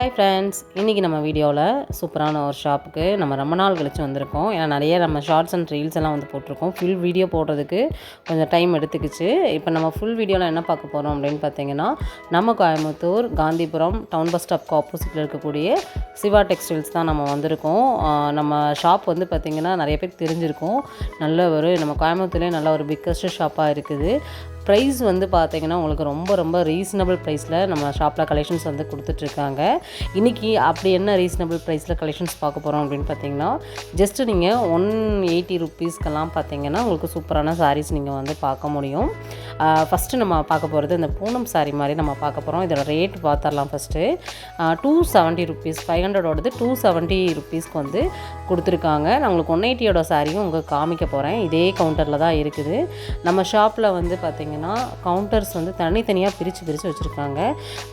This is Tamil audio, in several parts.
ஹாய் ஃப்ரெண்ட்ஸ் இன்றைக்கி நம்ம வீடியோவில் சூப்பரான ஒரு ஷாப்புக்கு நம்ம ரொம்ப நாள் கழிச்சு வந்திருக்கோம். ஏன்னா நிறைய நம்ம ஷார்ட்ஸ் அண்ட் ரீல்ஸ் எல்லாம் வந்து போட்டிருக்கோம். ஃபுல் வீடியோ போடுறதுக்கு கொஞ்சம் டைம் எடுத்துக்கிச்சு. இப்போ நம்ம ஃபுல் வீடியோவில் என்ன பார்க்க போகிறோம் அப்படின்னு பார்த்தீங்கன்னா நம்ம கோயம்புத்தூர் காந்திபுரம் டவுன் பஸ் ஸ்டாப்க்கு ஆப்போசிட்டில் இருக்கக்கூடிய சிவா டெக்ஸ்டைல்ஸ் தான் நம்ம வந்திருக்கோம். நம்ம ஷாப் வந்து பார்த்திங்கன்னா நிறைய பேர் தெரிஞ்சிருக்கோம். நல்ல ஒரு நம்ம கோயம்புத்தூர்லேயே நல்ல ஒரு பிக்கஸ்ட் ஷாப்பாக இருக்குது. ப்ரைஸ் வந்து பார்த்தீங்கன்னா உங்களுக்கு ரொம்ப ரொம்ப ரீசனபிள் ப்ரைஸில் நம்ம ஷாப்பில் கலெக்ஷன்ஸ் வந்து கொடுத்துட்ருக்காங்க. இன்றைக்கி அப்படி என்ன ரீசனபிள் ப்ரைஸில் கலெக்ஷன்ஸ் பார்க்க போகிறோம் அப்படின்னு பார்த்தீங்கன்னா ஜஸ்ட்டு நீங்கள் ஒன் எயிட்டி ருப்பீஸ்க்கெல்லாம் பார்த்தீங்கன்னா உங்களுக்கு சூப்பரான சாரீஸ் நீங்கள் வந்து பார்க்க முடியும். ஃபஸ்ட்டு நம்ம பார்க்க போகிறது இந்த பூனம் சாரீ மாதிரி நம்ம பார்க்க போகிறோம் இதோட ரேட் பார்த்துடலாம் first two seventy rupees five ஹண்ட்ரடோடது two seventy ருபீஸ்க்கு வந்து கொடுத்துருக்காங்க. நான் உங்களுக்கு ஒன் எயிட்டியோட சாரியும் உங்களுக்கு காமிக்க போகிறேன் இதே கவுண்டரில் தான் இருக்குது. நம்ம ஷாப்பில் வந்து பார்த்திங்கன்னா கவுண்டர்ஸ் வந்து தனித்தனியாக பிரித்து பிரித்து வச்சுருக்காங்க.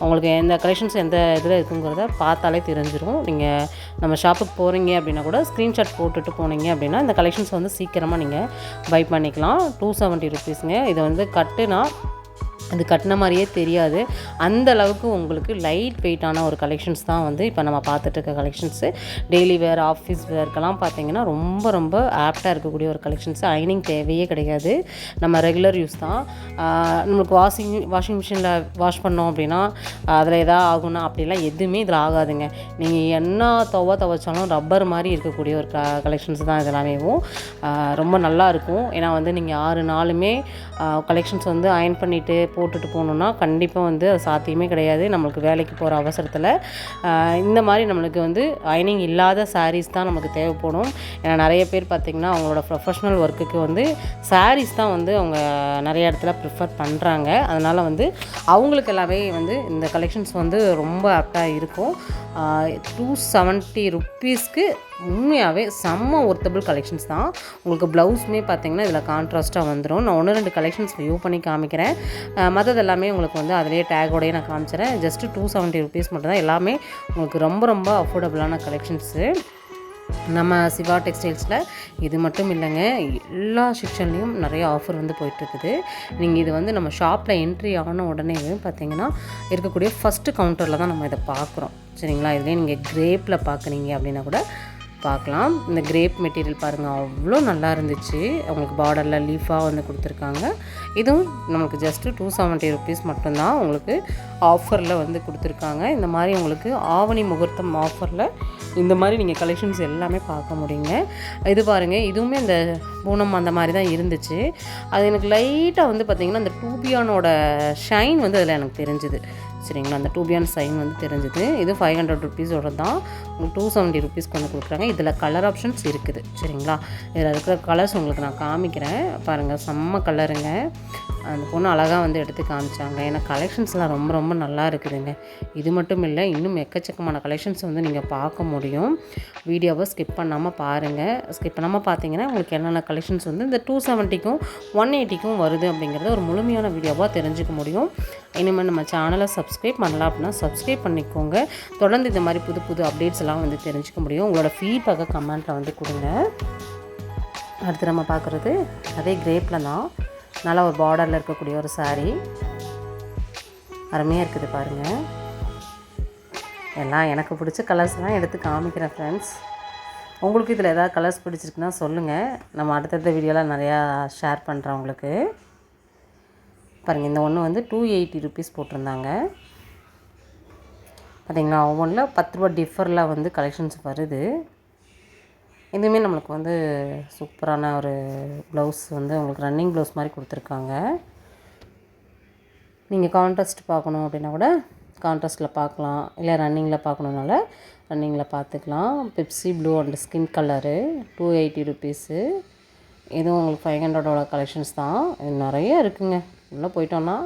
உங்களுக்கு எந்த கலெக்ஷன்ஸ் எந்த இதில் இருக்குங்கிறத பார்த்தாலே தெரிஞ்சிடும் நீங்கள் நம்ம ஷாப்புக்கு போகிறீங்க அப்படின்னா கூட ஸ்க்ரீன்ஷாட் போட்டுட்டு போனீங்க அப்படின்னா இந்த கலெக்ஷன்ஸ் வந்து சீக்கிரமாக நீங்கள் பை பண்ணிக்கலாம். டூ செவன்ட்டி ருபீஸுங்க இது வந்து கட்டுனா அது கட்டின மாதிரியே தெரியாது. அந்த அளவுக்கு உங்களுக்கு லைட் வெயிட்டான ஒரு கலெக்ஷன்ஸ் தான் வந்து இப்போ நம்ம பார்த்துட்டு இருக்க கலெக்ஷன்ஸு டெய்லி வேர் ஆஃபீஸ் வேர்க்கெல்லாம் பார்த்தீங்கன்னா ரொம்ப ரொம்ப ஆப்டாக இருக்கக்கூடிய ஒரு கலெக்ஷன்ஸ் ஐனிங் தேவையே கிடையாது. நம்ம ரெகுலர் யூஸ் தான். நம்மளுக்கு வாஷிங் வாஷிங் மிஷினில் வாஷ் பண்ணோம் அப்படின்னா அதில் எதாவது ஆகும்னா அப்படிலாம் எதுவுமே இதில் ஆகாதுங்க. நீங்கள் என்ன துவ துவைச்சாலும் ரப்பர் மாதிரி இருக்கக்கூடிய ஒரு க கலெக்ஷன்ஸ் தான் இதெல்லாமேவும் ரொம்ப நல்லா இருக்கும். ஏன்னா வந்து நீங்கள் ஆறு நாளுமே கலெக்ஷன்ஸ் வந்து அயன் பண்ணிவிட்டு போட்டுட்டு போகணுன்னா கண்டிப்பாக வந்து அது சாத்தியமே கிடையாது. நம்மளுக்கு வேலைக்கு போகிற அவசரத்தில். இந்த மாதிரி நம்மளுக்கு வந்து அயனிங் இல்லாத சாரீஸ் தான் நமக்கு தேவைப்படும். ஏன்னா நிறைய பேர் பார்த்திங்கன்னா அவங்களோட ப்ரொஃபஷ்னல் ஒர்க்குக்கு வந்து சாரீஸ் தான் வந்து அவங்க நிறைய இடத்துல ப்ரிஃபர் பண்ணுறாங்க அதனால் வந்து அவங்களுக்கு எல்லாமே வந்து இந்த கலெக்ஷன்ஸ் வந்து ரொம்ப ஆப்டாக இருக்கும். டூ செவன்ட்டி ருப்பீஸ்க்கு உண்மையாகவே செம்ம ஒர்த்தபிள் கலெக்ஷன்ஸ் தான். உங்களுக்கு ப்ளவுஸுமே பார்த்தீங்கன்னா இதில் கான்ட்ராஸ்ட்டாக வந்துடும் நான் ஒன்று ரெண்டு கலெக்ஷன்ஸ் வியூ பண்ணி காமிக்கிறேன். மற்றது எல்லாமே உங்களுக்கு வந்து அதிலே டேகோடையே நான் காமிச்சிறேன். ஜஸ்ட்டு டூ செவன்ட்டி ருபீஸ் மட்டும்தான். எல்லாமே உங்களுக்கு ரொம்ப ரொம்ப அஃபோர்டபுளான கலெக்ஷன்ஸு நம்ம சிவா டெக்ஸ்டைல்ஸில் இது மட்டும் இல்லைங்க எல்லா செக்ஷன்லேயும் நிறைய ஆஃபர் வந்து போயிட்டுருக்குது. நீங்கள் இது வந்து நம்ம ஷாப்பில் என்ட்ரி ஆன உடனே பார்த்தீங்கன்னா இருக்கக்கூடிய ஃபஸ்ட்டு கவுண்டரில் தான் நம்ம இதை பார்க்குறோம். சரிங்களா? இதுலேயே நீங்கள் கிரேப்பில் பார்க்குறீங்க அப்படின்னா கூட பார்க்கலாம். இந்த கிரேப் மெட்டீரியல் பாருங்கள் அவ்வளோ நல்லா இருந்துச்சு. அவங்களுக்கு பார்டரில் லீஃபாக வந்து கொடுத்துருக்காங்க. இதுவும் நமக்கு ஜஸ்ட்டு டூ செவன்ட்டி ருபீஸ் மட்டும்தான் உங்களுக்கு ஆஃபரில் வந்து கொடுத்துருக்காங்க. இந்த மாதிரி உங்களுக்கு ஆவணி முகூர்த்தம் ஆஃபரில் இந்த மாதிரி நீங்கள் கலெக்ஷன்ஸ் எல்லாமே பார்க்க முடியுங்க. இது பாருங்கள் இதுவுமே இந்த பூனம் அந்த மாதிரி தான் இருந்துச்சு. அது எனக்கு லைட்டாக வந்து பார்த்திங்கன்னா அந்த டூபியானோட ஷைன் வந்து அதில் எனக்கு தெரிஞ்சுது. சரிங்களா? அந்த டூபியான் சைன் வந்து தெரிஞ்சுது. இது ஃபைவ் ஹண்ட்ரட் ருபீஸோட தான் உங்களுக்கு டூ செவன்ட்டி ருபீஸ்க்கு வந்து கொடுக்குறாங்க. இதில் கலர் ஆப்ஷன்ஸ் இருக்குது. சரிங்களா? இதில் இருக்கிற கலர்ஸ் உங்களுக்கு நான் காமிக்கிறேன். பாருங்கள் செம்ம கலருங்க அந்த பொண்ணு அழகாக வந்து எடுத்து காமிச்சாங்க. ஏன்னா கலெக்ஷன்ஸ்லாம் ரொம்ப ரொம்ப நல்லா இருக்குதுங்க. இது மட்டும் இல்லை இன்னும் எக்கச்சக்கமான கலெக்ஷன்ஸ் வந்து நீங்கள் பார்க்க முடியும். வீடியோவை ஸ்கிப் பண்ணாமல் பாருங்கள் ஸ்கிப் பண்ணாமல் பார்த்தீங்கன்னா உங்களுக்கு என்னென்ன கலெக்ஷன்ஸ் வந்து இந்த டூ செவன்ட்டிக்கும் ஒன் எயிட்டிக்கும் வருது அப்படிங்கிறத ஒரு முழுமையான வீடியோவாக தெரிஞ்சுக்க முடியும். இனிமேல் நம்ம சேனலை சப்ஸ்கிரைப் பண்ணலாம் அப்படின்னா சப்ஸ்கிரைப் பண்ணிக்கோங்க. தொடர்ந்து இந்த மாதிரி புது புது அப்டேட்ஸ் எல்லாம் வந்து தெரிஞ்சுக்க முடியும். உங்களோட ஃபீட்பேக்கை கமெண்ட்டில் வந்து கொடுங்க. அடுத்து நம்ம பார்க்குறது அதே கிரேப்பில் தான் நல்லா ஒரு பார்டரில் இருக்கக்கூடிய ஒரு சாரீ அருமையாக இருக்குது பாருங்கள் எல்லாம் எனக்கு பிடிச்ச கலர்ஸ்லாம் எடுத்து காமிக்கிறேன் ஃப்ரெண்ட்ஸ் உங்களுக்கு இதில் ஏதாவது கலர்ஸ் பிடிச்சிருக்குன்னா சொல்லுங்கள் நம்ம அடுத்தடுத்த வீடியோலாம் நிறையா ஷேர் பண்ணுறேன் உங்களுக்கு. பாருங்கள் இந்த ஒன்று வந்து டூ எயிட்டி ருபீஸ் போட்டிருந்தாங்க. பார்த்தீங்களா ஒவ்வொன்றில் பத்து ரூபா டிஃபரில் வந்து கலெக்ஷன்ஸ் வருது. இதுவுமே நம்மளுக்கு வந்து சூப்பரான ஒரு ப்ளவுஸ் வந்து உங்களுக்கு ரன்னிங் ப்ளவுஸ் மாதிரி கொடுத்துருக்காங்க. நீங்கள் கான்ட்ராஸ்ட் பார்க்கணும் அப்படின்னா கூட கான்ட்ராஸ்ட்டில் பார்க்கலாம். இல்லை ரன்னிங்கில் பார்க்கணுனால ரன்னிங்கில் பார்த்துக்கலாம். Pepsi blue and skin colour two eighty rupees இதுவும் உங்களுக்கு ஃபைவ் ஹண்ட்ரடோட கலெக்ஷன்ஸ் தான். இது நிறைய இருக்குங்க. உள்ளே போயிட்டோன்னா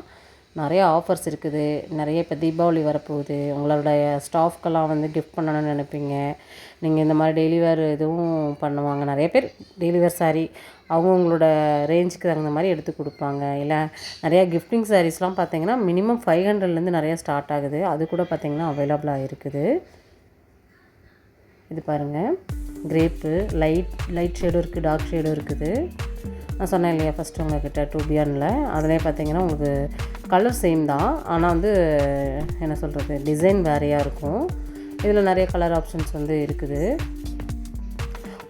நிறைய ஆஃபர்ஸ் இருக்குது. நிறைய இப்போ தீபாவளி வரப்போகுது. உங்களுடைய ஸ்டாஃப்க்கெல்லாம் வந்து கிஃப்ட் பண்ணணும்னு நினைப்பீங்க. நீங்கள் இந்த மாதிரி டெய்லி வேர் இதுவும் பண்ணுவாங்க. நிறைய பேர் டெய்லி வேர் சாரீ அவங்கவுங்களோட ரேஞ்சுக்கு தகுந்த மாதிரி எடுத்து கொடுப்பாங்க. இல்லை நிறையா கிஃப்டிங் சாரீஸ்லாம் பார்த்தீங்கன்னா மினிமம் ஃபைவ் ஹண்ட்ரட்லேருந்து நிறையா ஸ்டார்ட் ஆகுது. அது கூட பார்த்திங்கன்னா அவைலபிளாக இருக்குது. இது பாருங்கள் கிரேப்பு லைட் லைட் ஷேடும் இருக்குது டார்க் ஷேடும் இருக்குது. நான் சொன்னேன் இல்லையா ஃபஸ்ட்டு உங்கள்கிட்ட டூபியானில் அதிலே பார்த்தீங்கன்னா உங்களுக்கு கலர் சேம் தான். ஆனால் வந்து என்ன சொல்கிறது டிசைன் வேறையாக இருக்கும். இதில் நிறைய கலர் ஆப்ஷன்ஸ் வந்து இருக்குது.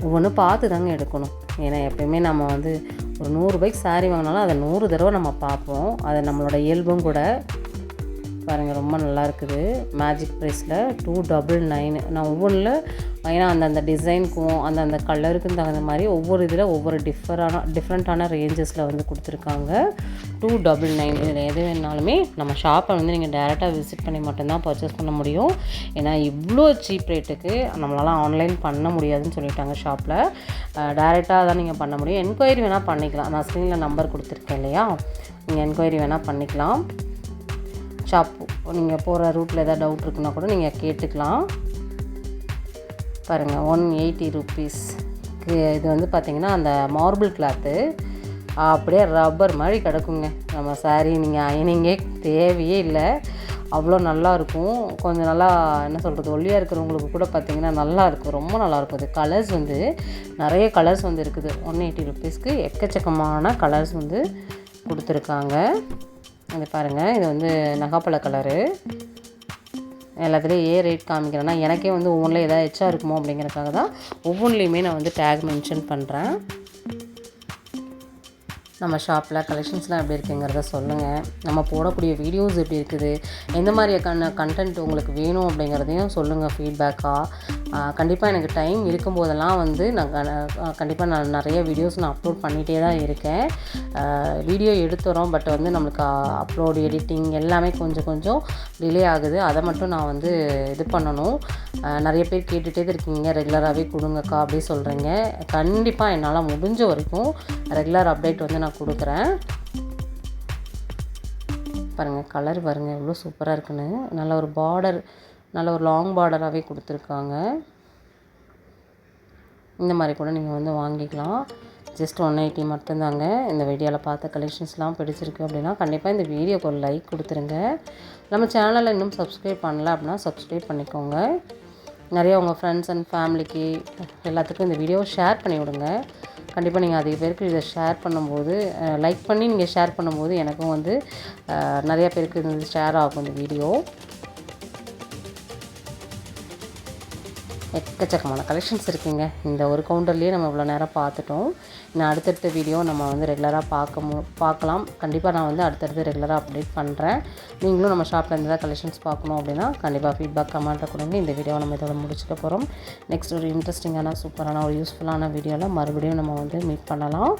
ஒவ்வொன்றும் பார்த்து தாங்க எடுக்கணும். ஏன்னா எப்பயுமே நம்ம வந்து ஒரு நூறுரூபாய்க்கு saree வாங்கினாலும் அதை நூறு தடவை நம்ம பார்ப்போம். அது நம்மளோட இயல்பும் கூட. பாருங்கள் ரொம்ப நல்லா இருக்குது. மேஜிக் ப்ரைஸில் டூ டபுள் நைன் நான் ஒவ்வொன்றில் ஏன்னா அந்தந்த டிசைனுக்கும் அந்தந்த கலருக்கும் தகுந்த மாதிரி ஒவ்வொரு இதில் ஒவ்வொரு டிஃபரான டிஃப்ரெண்ட்டான ரேஞ்சஸில் வந்து கொடுத்துருக்காங்க. டூ டபுள் நைன் இதில் எது வேணாலுமே நம்ம ஷாப்பை வந்து நீங்கள் டேரெக்டாக விசிட் பண்ணி மட்டும்தான் பர்ச்சேஸ் பண்ண முடியும். ஏன்னா இவ்வளோ சீப் ரேட்டுக்கு நம்மளால் ஆன்லைன் பண்ண முடியாதுன்னு சொல்லிட்டாங்க ஷாப்பில் டேரெக்டாக தான் நீங்கள் பண்ண முடியும். என்கொயரி வேணால் பண்ணிக்கலாம். நான் ஸ்க்ரீனில் நம்பர் கொடுத்துருக்கேன் இல்லையா? நீங்கள் என்கொயரி வேணால் பண்ணிக்கலாம். ஷாப் நீங்கள் போகிற ரூட்டில் எதாவது டவுட் இருக்குன்னா கூட நீங்கள் கேட்டுக்கலாம். பாருங்கள் ஒன் எயிட்டி ருப்பீஸ்க்கு இது வந்து பார்த்திங்கன்னா அந்த மார்பிள் கிளாத்து அப்படியே ரப்பர் மாதிரி கிடக்குங்க. நம்ம சாரீ நீங்கள் அயனிங்கே தேவையே இல்லை. அவ்வளோ நல்லா இருக்கும். கொஞ்சம் நல்லா என்ன சொல்கிறது ஒல்லியாக இருக்கிறவங்களுக்கு கூட பார்த்திங்கன்னா நல்லாயிருக்கும் ரொம்ப நல்லாயிருக்கும் அது கலர்ஸ் வந்து நிறைய கலர்ஸ் வந்து இருக்குது. ஒன் எயிட்டி ருப்பீஸ்க்கு எக்கச்சக்கமான கலர்ஸ் வந்து கொடுத்துருக்காங்க. இது பாருங்கள் இது வந்து நகாப்பழ கலரு எல்லாத்துலேயும் ஏ ரேட் காமிக்கிறேன்னா எனக்கே வந்து ஒவ்வொன்றில் எதாவது எச்சா இருக்குமோ அப்படிங்கிறதுக்காக தான் ஒவ்வொன்றிலையுமே நான் வந்து டேக் மென்ஷன் பண்ணுறேன் நம்ம ஷாப்பில் கலெக்ஷன்ஸ்லாம் எப்படி இருக்குங்கிறத சொல்லுங்கள் நம்ம போடக்கூடிய வீடியோஸ் எப்படி இருக்குது? எந்த மாதிரியான கண்டென்ட் உங்களுக்கு வேணும் அப்படிங்கிறதையும் சொல்லுங்கள் ஃபீட்பேக்காக கண்டிப்பாக எனக்கு டைம் இருக்கும்போதெல்லாம் வந்து நான் கண்டிப்பாக நான் நிறைய வீடியோஸ் நான் அப்லோட் பண்ணிகிட்டே தான் இருக்கேன். வீடியோ எடுத்துறோம் பட் வந்து நம்மளுக்கு அப்லோடு எடிட்டிங் எல்லாமே கொஞ்சம் கொஞ்சம் டிலே ஆகுது. அதை மட்டும் நான் வந்து இது பண்ணணும். நிறைய பேர் கேட்டுகிட்டே தான் இருக்கீங்க. ரெகுலராகவே கொடுங்கக்கா அப்படி சொல்கிறீங்க கண்டிப்பாக என்னால் முடிஞ்ச வரைக்கும் ரெகுலர் அப்டேட் வந்து நான் கொடுக்குறேன். பாருங்கள் கலர் பாருங்கள் எவ்வளோ சூப்பராக இருக்குன்னு. நல்ல ஒரு பார்டர் நல்ல ஒரு லாங் பார்டராகவே கொடுத்துருக்காங்க. இந்த மாதிரி கூட நீங்கள் வந்து வாங்கிக்கலாம். ஜஸ்ட் ஒன் எயிட்டி மட்டும்தாங்க. இந்த வீடியோவில் பார்த்த கலெக்ஷன்ஸ்லாம் பிடிச்சிருக்கு அப்படின்னா கண்டிப்பாக இந்த வீடியோக்கு ஒரு லைக் கொடுத்துருங்க. நம்ம சேனலை இன்னும் சப்ஸ்கிரைப் பண்ணல அப்படின்னா சப்ஸ்கிரைப் பண்ணிக்கோங்க. நிறைய உங்கள் ஃப்ரெண்ட்ஸ் அண்ட் ஃபேமிலிக்கு எல்லாத்துக்கும் இந்த வீடியோவை ஷேர் பண்ணி விடுங்க கண்டிப்பாக நீங்கள் அதிக பேருக்கு இதை ஷேர் பண்ணும்போது லைக் பண்ணி நீங்கள் ஷேர் பண்ணும்போது எனக்கும் வந்து நிறையா பேருக்கு இது ஷேர் ஆகும் இந்த வீடியோ எக்கச்சக்கமான கலெக்ஷன்ஸ் இருக்குங்க. இந்த ஒரு கவுண்டர்லேயே நம்ம இவ்வளோ நேரம் பார்த்துட்டோம். நான் அடுத்தடுத்த வீடியோ நம்ம வந்து ரெகுலராக பார்க்க மு பார்க்கலாம். கண்டிப்பாக நான் வந்து அடுத்தடுத்து ரெகுலராக அப்டேட் பண்ணுறேன் நீங்களும் நம்ம ஷாப்பில் இருந்து தான் கலெக்ஷன்ஸ் பார்க்கணும் அப்படின்னா கண்டிப்பாக ஃபீட்பேக் கமெண்ட்டை கொடுங்க. இந்த வீடியோவை நம்ம இதோட முடிச்சுக்க போகிறோம் நெக்ஸ்ட் ஒரு இன்ட்ரெஸ்டிங்கான சூப்பரான ஒரு யூஸ்ஃபுல்லான வீடியோவில் மறுபடியும் நம்ம வந்து மீட் பண்ணலாம்.